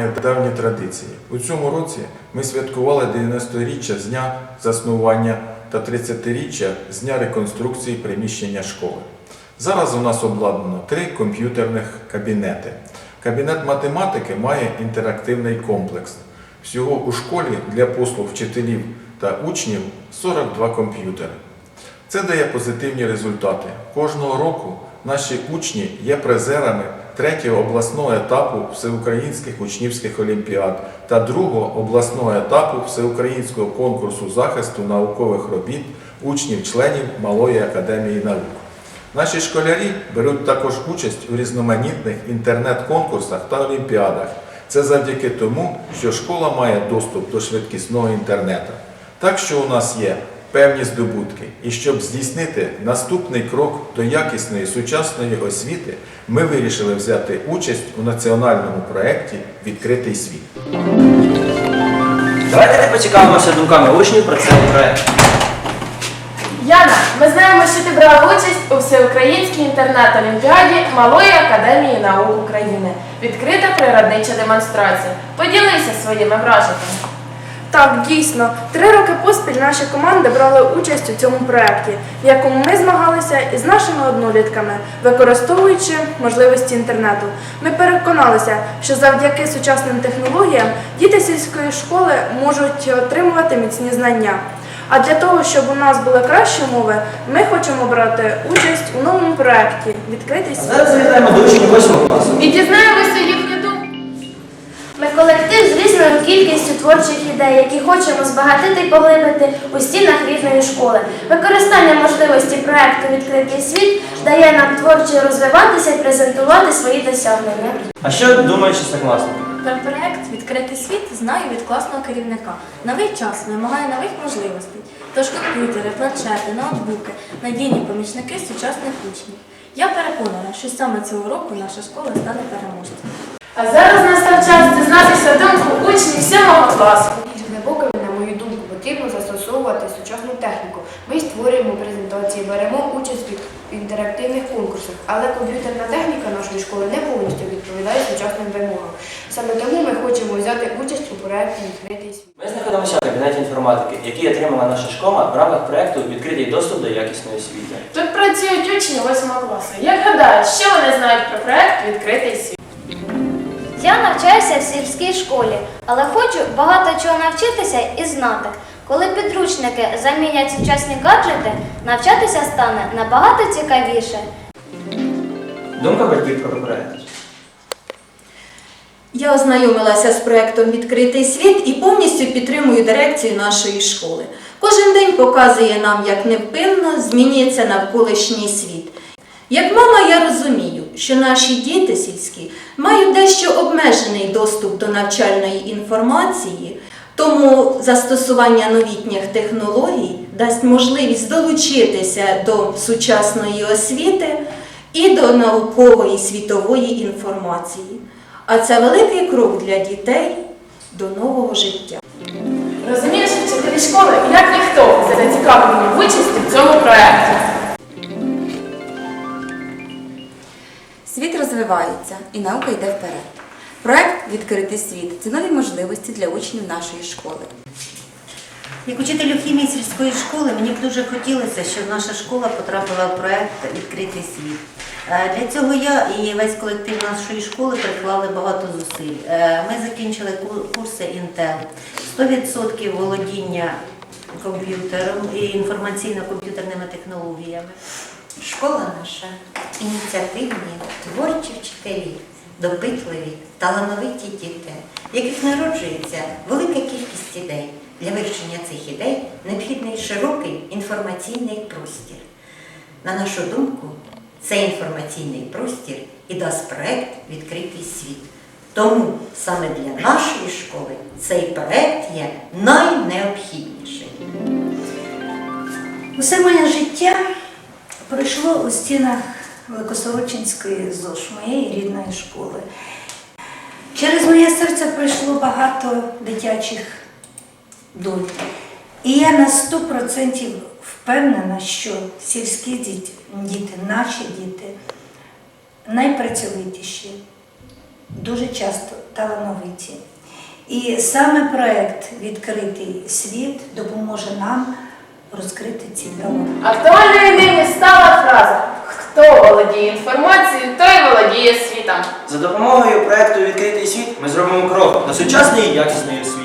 має давні традиції. У цьому році ми святкували 90-річчя з дня заснування та 30-річчя з дня реконструкції приміщення школи. Зараз у нас обладнано три комп'ютерних кабінети. Кабінет математики має інтерактивний комплекс. Всього у школі для послуг вчителів та учнів 42 комп'ютери. Це дає позитивні результати. Кожного року наші учні є призерами третього обласного етапу всеукраїнських учнівських олімпіад та другого обласного етапу всеукраїнського конкурсу захисту наукових робіт учнів-членів Малої академії наук. Наші школярі беруть також участь у різноманітних інтернет-конкурсах та олімпіадах. Це завдяки тому, що школа має доступ до швидкісного інтернету. Так що у нас є певні здобутки. І щоб здійснити наступний крок до якісної сучасної освіти, ми вирішили взяти участь у національному проєкті Відкритий світ. Давайте поцікавимося думками учнів про цей проект. Яна, ми знаємо, що ти брала участь у всеукраїнській інтернет-олімпіаді Малої академії наук України. Відкрита природнича демонстрація. Поділися своїми враженнями. Так, дійсно, три роки поспіль наша команда брала участь у цьому проєкті, в якому ми змагалися із нашими однолітками, використовуючи можливості інтернету. Ми переконалися, що завдяки сучасним технологіям діти сільської школи можуть отримувати міцні знання. А для того, щоб у нас були кращі умови, ми хочемо брати участь у новому проєкті Відкритий світ. зараз завітаємо до учнів 8 класу. І дізнаємося їхню думку. Ми колектив різною кількістю творчих ідей, які хочемо збагатити і поглибити у стінах рідної школи. Використання можливості проекту Відкритий світ дає нам творчо розвиватися і презентувати свої досягнення. А що думають шестикласники? Про проект Відкритий світ знаю від класного керівника. Новий час вимагає нових можливостей. Тож комп'ютери, планшети, ноутбуки, надійні помічники сучасних учнів. Я переконана, що саме цього року наша школа стане переможцем. А зараз настав час дізнатися 7 класу. Глибоко, на мою думку, потрібно застосовувати сучасну техніку. Ми створюємо презентації, беремо участь в інтерактивних конкурсах, але комп'ютерна техніка нашої школи не повністю відповідає сучасним вимогам. Саме тому ми хочемо взяти участь у проєкті Відкритий світ. Ми знаходимося в кабінеті інформатики, який отримала наша школа в рамках проекту Відкритий доступ до якісної освіти. Тут працюють учні 8 класу. Як гадаєш, що вони знають про проект Відкритий світ? Я навчаюся в сільській школі, але хочу багато чого навчитися і знати. Коли підручники замінять сучасні гаджети, навчатися стане набагато цікавіше. Думка батьків про проект. Я ознайомилася з проектом Відкритий світ і повністю підтримую дирекцію нашої школи. Кожен день показує нам, як невпинно змінюється навколишній світ. Як мама, я розумію, що наші діти сільські мають дещо обмежений доступ до навчальної інформації, тому застосування новітніх технологій дасть можливість долучитися до сучасної освіти і до наукової світової інформації. А це великий крок для дітей до нового життя. Розумієш, вчителі школи, як ніхто, зацікавлені в участі в цьому проєкті. Розвивається і наука йде вперед. Проект Відкритий світ це нові можливості для учнів нашої школи. Як учителю хімії сільської школи мені б дуже хотілося, щоб наша школа потрапила в проект Відкритий світ. Е, Для цього я і весь колектив нашої школи приклали багато зусиль. Е, Ми закінчили курси Intel, 100% володіння комп'ютером і інформаційно-комп'ютерними технологіями. Школа наша ініціативні, творчі вчителі, допитливі, талановиті діти, в яких народжується велика кількість ідей. Для вирішення цих ідей необхідний широкий інформаційний простір. На нашу думку, цей інформаційний простір і дасть проект Відкритий світ. Тому саме для нашої школи цей проект є найнеобхідніший. Усе моє життя пройшло у стінах Великосорочинської ЗОШ, моєї рідної школи. Через моє серце пройшло багато дитячих доль. І я на 100% впевнена, що сільські діти, наші діти найпрацьовитіші, дуже часто талановиті. І саме проект Відкритий світ допоможе нам розкрити ці таланти. Фраза Хто володіє інформацією, той володіє світом. За допомогою проекту Відкритий світ ми зробимо крок до сучасної якісної освіти.